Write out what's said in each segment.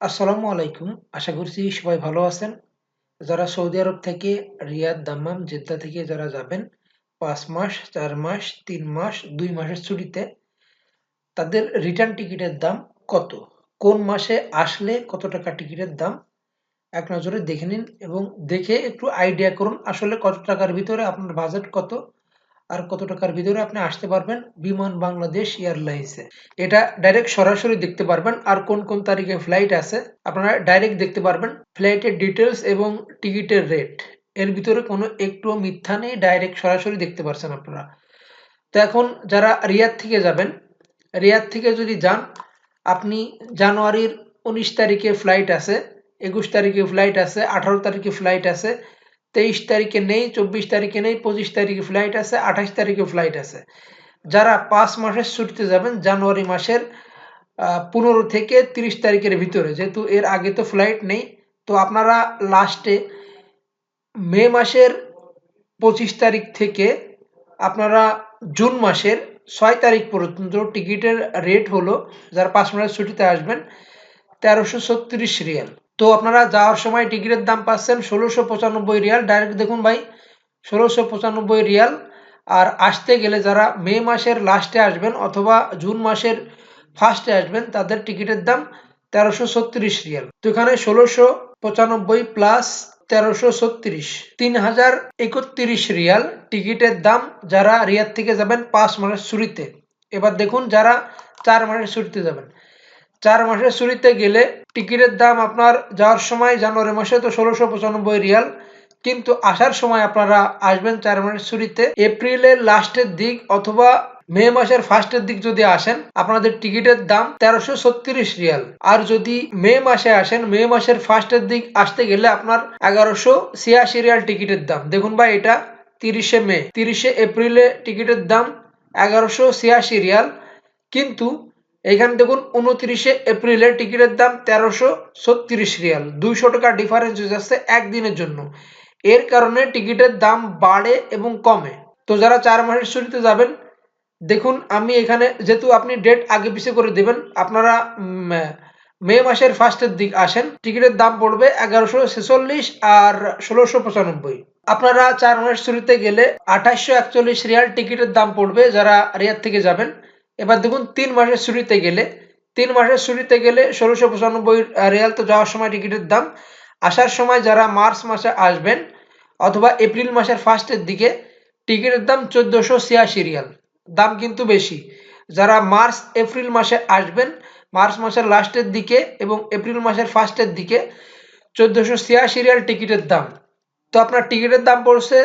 আসসালামু আলাইকুম। আশা করছি সবাই ভালো আছেন। যারা সৌদি আরব থেকে, রিয়াদ দাম্মাম, জেদ্দা থেকে যারা যাবেন, পাঁচ মাস, চার মাস, তিন মাস, দুই মাসের ছুটিতে, তাদের রিটার্ন টিকিটের দাম কত? কোন মাসে আসলে কত টাকা টিকিটের দাম? এক নজরে দেখে নিন এবং দেখে একটু আইডিয়া করুন আসলে কত টাকার ভিতরে আপনার বাজেট কত। আর কত টাকার ভিতরে আপনি আসতে পারবেন বিমান বাংলাদেশ এয়ারলাইন্সে। এটা ডাইরেক্ট সরাসরি দেখতে পারবেন আর কোন কোন তারিখে ফ্লাইট আছে, আপনারা ডাইরেক্ট দেখতে পারবেন ফ্লাইটের ডিটেলস এবং টিকিটের রেট এর ভিতরে কোনো একটু মিথ্যা নেই ডাইরেক্ট সরাসরি দেখতে পারছেন আপনারা। তো এখন যারা রিয়াদ থেকে যাবেন, রিয়াদ থেকে যদি যান, আপনি জানুয়ারির উনিশ তারিখে ফ্লাইট আছে, একুশ তারিখে ফ্লাইট আছে, আঠারো তারিখে ফ্লাইট আছে তেইশ তারিখে নেই, চব্বিশ তারিখে নেই, পঁচিশ তারিখে ফ্লাইট আছে, আঠাশ তারিখে ফ্লাইট আছে। যারা পাঁচ মাসের ছুটিতে যাবেন, জানুয়ারি মাসের পনেরো থেকে তিরিশ তারিখের ভিতরে, যেহেতু এর আগে তো ফ্লাইট নেই, তো আপনারা লাস্টে মে মাসের পঁচিশ তারিখ থেকে আপনারা জুন মাসের ছয় তারিখ পর্যন্ত টিকিটের রেট হলো, যারা পাঁচ মাসের ছুটিতে আসবেন, তেরোশো ছত্রিশ রিয়াল। তো আপনারা যাওয়ার সময় টিকিটের দাম পাচ্ছেন ষোলোশো পঁচানব্বই রিয়াল। ডাইরেক্ট দেখুন ভাই, ষোলোশো পঁচানব্বই রিয়াল। আর আসতে গেলে যারা মে মাসের লাস্টে আসবেন অথবা জুন মাসের ফার্স্টে আসবেন, তাদের টিকিটের দাম তেরোশো ছত্রিশ রিয়াল। তো এখানে ষোলোশো পঁচানব্বই প্লাস তেরোশো ছত্রিশ তিন হাজার একত্রিশ রিয়াল টিকিটের দাম যারা রিয়াদ থেকে যাবেন পাঁচ মাসের ছুরিতে এবার দেখুন যারা চার মাসের ছুটিতে যাবেন। চার মাসের ছুটিতে গেলে টিকিটের দাম আপনার যাওয়ার সময় জানুয়ারি মাসে তো ষোলোশো পঁচানব্বই রিয়াল। কিন্তু আসার সময় আপনারা আসবেন চার মাসের ছুটিতে এপ্রিলের লাস্টের দিক অথবা মে মাসের ফার্স্টের দিক যদি আসেন, আপনাদের টিকিটের দাম তেরোশো ছত্রিশ রিয়াল। আর যদি মে মাসে আসেন, মে মাসের ফার্স্টের দিক আসতে গেলে আপনার এগারোশো ছিয়াশি রিয়াল টিকিটের দাম। দেখুন ভাই, এটা তিরিশে মে। তিরিশে এপ্রিলে টিকিটের দাম এগারোশো ছিয়াশি রিয়াল। কিন্তু এখানে দেখুন, উনত্রিশে এপ্রিলের টিকিটের দাম তেরোশো ছত্রিশ রিয়াল। দুইশো টাকা ডিফারেন্স হয়ে যাচ্ছে একদিনের জন্য। এর কারণে টিকিটের দাম বাড়ে এবং কমে। তো যারা চার মাসের ছুটিতে যাবেন, দেখুন, আমি এখানে যেহেতু আপনি ডেট আগে পিছিয়ে করে দেবেন, আপনারা মে মাসের ফার্স্টের দিক আসেন, টিকিটের দাম পড়বে এগারোশো ছেচল্লিশ আর ষোলোশো পঁচানব্বই। আপনারা চার মাসের ছুটিতে গেলে আঠাশশো একচল্লিশ রিয়াল টিকিটের দাম পড়বে যারা রিয়াদ থেকে যাবেন। এবার দেখুন, তিন মাসের ছুটিতে গেলে, তিন মাসের ছুটিতে গেলে ষোলোশো পঁচানব্বই রিয়াল তো যাওয়ার সময় টিকিটের দাম। আসার সময় যারা মার্চ মাসে আসবেন অথবা এপ্রিল মাসের ফার্স্টের দিকে, টিকিটের দাম চোদ্দোশো ছিয়াশি রিয়াল। দাম কিন্তু বেশি। যারা মার্চ, এপ্রিল মাসে আসবেন, মার্চ মাসের লাস্টের দিকে এবং এপ্রিল মাসের ফার্স্টের দিকে, চোদ্দোশো ছিয়াশি রিয়াল টিকিটের দাম। তো আপনার টিকিটের দাম পড়ছে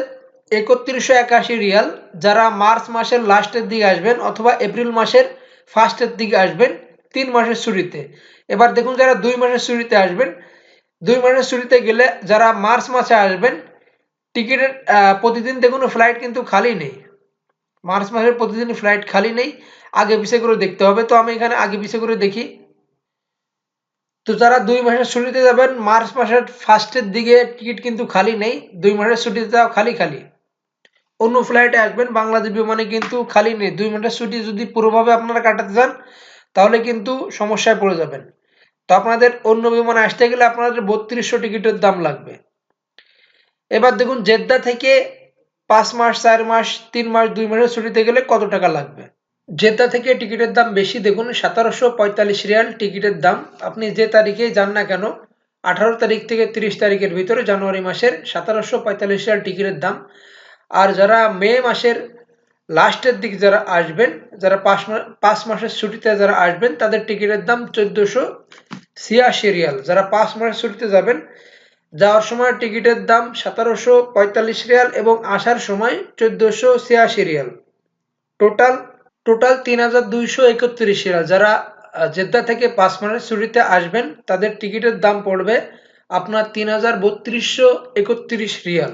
একত্রিশশো একাশি রিয়াল, যারা মার্চ মাসের লাস্টের দিকে আসবেন অথবা এপ্রিল মাসের ফার্স্টের দিকে আসবেন তিন মাসের ছুটিতে। এবার দেখুন যারা দুই মাসের ছুটিতে আসবেন, দুই মাসের ছুটিতে গেলে যারা মার্চ মাসে আসবেন, টিকিটের প্রতিদিন দেখুন ফ্লাইট কিন্তু খালি নেই। মার্চ মাসের প্রতিদিন ফ্লাইট খালি নেই, আগে পিছিয়ে করে দেখতে হবে। তো আমি এখানে আগে পিছিয়ে করে দেখি। তো যারা দুই মাসের ছুটিতে যাবেন, মার্চ মাসের ফার্স্টের দিকে টিকিট কিন্তু খালি নেই, দুই মাসের ছুটিতে যাও খালি খালি। অন্য ফ্লাইটে আসবেন, বাংলাদেশ বিমানে কিন্তু খালি নেই। দুই মাসের ছুটি যদি পুরোভাবে আপনারা কাটাতে চান, তাহলে কিন্তু সমস্যায় পড়ে যাবেন। তো আপনাদের অন্য বিমানে আসতে গেলে আপনাদের বত্রিশশো টিকিটের দাম লাগবে। এবার দেখুন, জেদ্দা থেকে পাঁচ মাস, চার মাস, তিন মাস, দুই মাসের ছুটিতে গেলে কত টাকা লাগবে? জেদ্দা থেকে টিকিটের দাম বেশি, দেখুন, সতেরোশো পঁয়তাল্লিশ রিয়াল টিকিটের দাম। আপনি যে তারিখে যান না কেন, আঠারো তারিখ থেকে তিরিশ তারিখের ভিতরে জানুয়ারি মাসের সতেরোশো পঁয়তাল্লিশ রিয়াল টিকিটের দাম। আর যারা মে মাসের লাস্টের দিক যারা আসবেন, যারা পাঁচ মাস পাঁচ মাসের ছুটিতে যারা আসবেন, তাদের টিকিটের দাম চোদ্দোশো ছিয়াশি রিয়াল। যারা পাঁচ মাসের ছুটিতে যাবেন, যাওয়ার সময় টিকিটের দাম সতেরোশো পঁয়তাল্লিশ রিয়াল এবং আসার সময় চোদ্দোশো ছিয়াশি রিয়াল। টোটাল টোটাল তিন হাজার দুইশো একত্রিশ রিয়াল। যারা জেদ্দা থেকে পাঁচ মাসের ছুটিতে আসবেন, তাদের টিকিটের দাম পড়বে আপনার তিন হাজার বত্রিশশো একত্রিশ রিয়াল।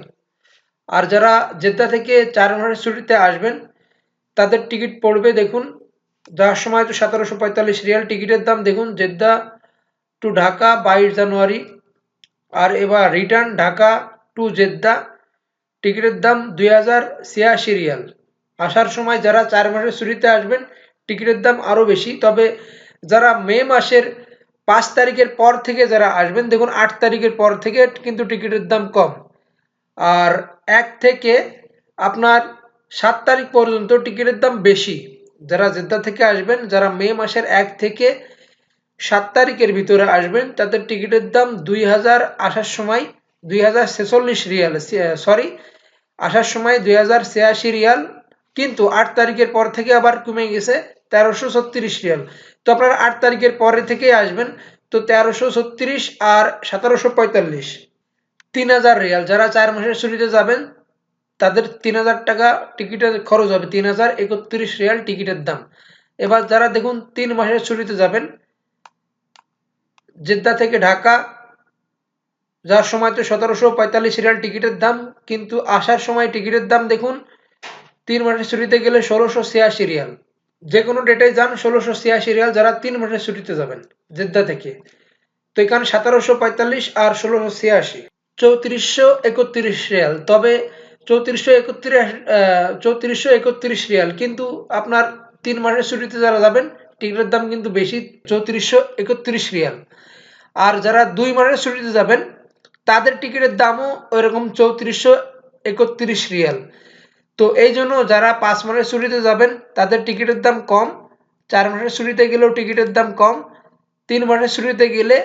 আর যারা জেদ্দা থেকে চার মাসের ছুটিতে আসবেন, তাদের টিকিট পড়বে, দেখুন যাওয়ার সময় তো সতেরোশো পঁয়তাল্লিশ রিয়াল টিকিটের দাম, দেখুন, জেদ্দা টু ঢাকা বাইশ জানুয়ারি, আর এবার রিটার্ন ঢাকা টু জেদ্দা, টিকিটের দাম দুই হাজার ছিয়াশি রিয়াল। আসার সময় যারা চার মাসের ছুটিতে আসবেন, টিকিটের দাম আরও বেশি, তবে যারা মে মাসের পাঁচ তারিখের পর থেকে যারা আসবেন, দেখুন, আট তারিখের পর থেকে কিন্তু টিকিটের দাম কম। আর এক থেকে আপনার সাত তারিখ পর্যন্ত টিকিটের দাম বেশি। যারা জেদ্দা থেকে আসবেন, যারা মে মাসের এক থেকে সাত তারিখের ভিতরে আসবেন, তাদের টিকিটের দাম দুই হাজার আসার সময় দুই হাজার ছেচল্লিশ রিয়াল সরি আসার সময় দুই হাজার ছিয়াশি রিয়াল, কিন্তু আট তারিখের পর থেকে আবার কমে গেছে তেরোশো ছত্রিশ রিয়াল। তো আপনারা আট তারিখের পরে থেকেই আসবেন, তো তেরোশো ছত্রিশ আর সতেরোশো পঁয়তাল্লিশ। তিন হাজার রিয়াল। যারা চার মাসের ছুটিতে যাবেন, তাদের তিন হাজার টাকা টিকিটের খরচ হবে। তিন হাজার একত্রিশ রিয়াল টিকিটের দাম। এবার যারা দেখুন, তিন মাসের ছুটিতে যাবেন, জেদ্দা থেকে ঢাকা, যার সময় তো সতেরোশো পঁয়তাল্লিশ রিয়াল টিকিটের দাম, কিন্তু আসার সময় টিকিটের দাম দেখুন, তিন মাসের ছুটিতে গেলে ষোলোশো ছিয়াশি রিয়াল। যে কোনো ডেটে যান ষোলোশো ছিয়াশি রিয়াল যারা তিন মাসের ছুটিতে যাবেন, জেদ্দা থেকে। তো এখানে সতেরোশো পঁয়তাল্লিশ আর ষোলোশো ছিয়াশি। চৌত্রিশশো একত্রিশ রিয়াল। তবে চৌত্রিশশো একত্রিশ চৌত্রিশশো একত্রিশ রিয়াল, কিন্তু আপনার তিন মাসের ছুটিতে যারা যাবেন, টিকিটের দাম কিন্তু বেশি, চৌত্রিশশো একত্রিশ রিয়াল। আর যারা দুই মাসের ছুটিতে যাবেন, তাদের টিকিটের দামও ওইরকম চৌত্রিশশো একত্রিশ রিয়াল। তো এই জন্য যারা পাঁচ মাসের ছুটিতে যাবেন, তাদের টিকিটের দাম কম, চার মাসের ছুটিতে গেলেও টিকিটের দাম কম, তিন মাসের ছুটিতে গেলে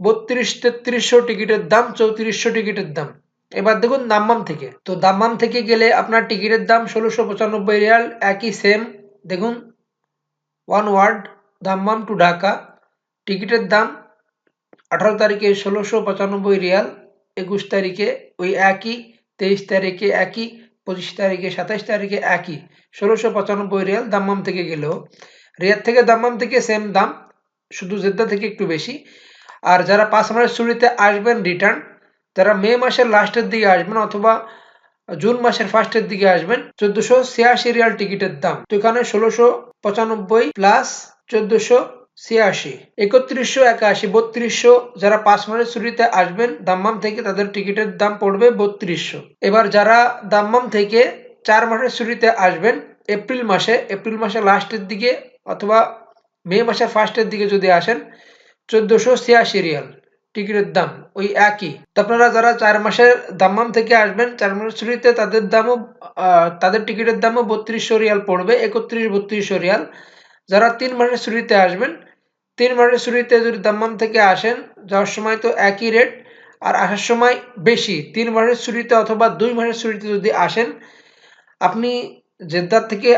বত্রিশ, তেত্রিশশো টিকিটের দাম, চৌত্রিশশো টিকিটের দাম। এবার দেখুন দাম্মাম থেকে। তো দাম্মাম থেকে গেলে আপনার টিকিটের দাম ষোলোশো পঁচানব্বই রিয়াল, একই সেম দেখুন one word Dammam to Dhaka. টিকিটের দাম আঠারো তারিখে ষোলোশো পঁচানব্বই রিয়াল, একুশ তারিখে ওই একই, তেইশ তারিখে একই, পঁচিশ তারিখে সাতাইশ তারিখে একই। ষোলোশো পঁচানব্বই রিয়াল দাম্মাম থেকে গেলেও। রিয়াদ থেকে দাম্মাম থেকে সেম দাম, শুধু জেদ্দা থেকে একটু বেশি। আর যারা পাঁচ মাসের ছুটিতে আসবেন রিটার্ন তারা মে মাসের লাস্টের দিকে আসবেন অথবা জুন মাসের ফার্স্টের দিকে আসবেন। চোদ্দশো ছিয়াশি রিয়াল টিকিটের দাম। তো এখানে ষোলোশো পঁচানব্বই প্লাস চোদ্দশো ছিয়াশি। একত্রিশশো একাশি, বত্রিশশো যারা পাঁচ মাসের ছুটিতে আসবেন, দাম্মাম থেকে তাদের টিকিটের দাম পড়বে বত্রিশশো। এবার যারা দাম্মাম থেকে চার মাসের ছুটিতে আসবেন, এপ্রিল মাসে, এপ্রিল মাসের লাস্টের দিকে অথবা মে মাসের ফার্স্টের দিকে যদি আসেন চোদ্দশো ছিয়াশি রিয়াল। টিকিটের দাম ওই একই। তো আপনারা যারা চার মাসের দাম্মাম থেকে আসবেন, চার মাসের ছুটিতে তাদের দামও তাদের টিকিটের দামও বত্রিশশো রিয়াল পড়বে, একত্রিশ বত্রিশশো রিয়াল। যারা তিন মাসের ছুটিতে আসবেন, তিন মাসের ছুটিতে যদি দাম্মাম থেকে আসেন, যাওয়ার সময় তো একই রেট, আর আসার সময় বেশি। তিন মাসের ছুটিতে অথবা দুই মাসের ছুটিতে যদি আসেন, আপনি জেদ্দার থেকে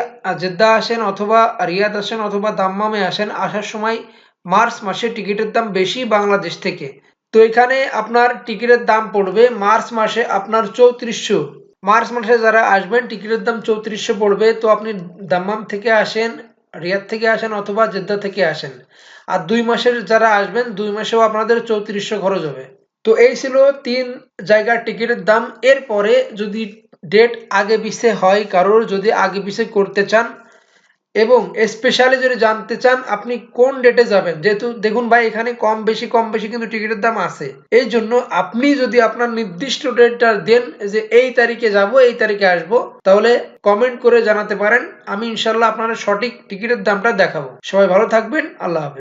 জেদ্দা আসেন অথবা রিয়াদ আসেন অথবা দাম্মামে আসেন, আসার সময় মার্চ মাসে টিকিটের দাম বেশি বাংলাদেশ থেকে। তো এখানে আপনার টিকিটের দাম পড়বে মার্চ মাসে আপনার চৌত্রিশশো। মার্চ মাসে যারা আসবেন, টিকিটের দাম চৌত্রিশশো পড়বে। তো আপনি দাম্মাম থেকে আসেন, রিয়াদ থেকে আসেন অথবা জেদ্দা থেকে আসেন। আর দুই মাসের যারা আসবেন, দুই মাসেও আপনাদের চৌত্রিশশো খরচ হবে। তো এই ছিল তিন জায়গার টিকিটের দাম। এরপরে যদি ডেট আগে পিছে হয়, কারোর যদি আগে পিছে করতে চান এবং স্পেশালি যদি জানতে চান, আপনি কোন ডেটে যাবেন? যেহেতু দেখুন ভাই, এখানে কম বেশি কম বেশি কিন্তু টিকিটের দাম আছে। এই জন্য আপনি যদি আপনার নির্দিষ্ট ডেটটা দেন যে এই তারিখে যাব, এই তারিখে আসব, তাহলে কমেন্ট করে জানাতে পারেন। আমি ইনশাল্লাহ আপনার সঠিক টিকিটের দামটা দেখাবো। সবাই ভালো থাকবেন। আল্লাহ হাফেজ।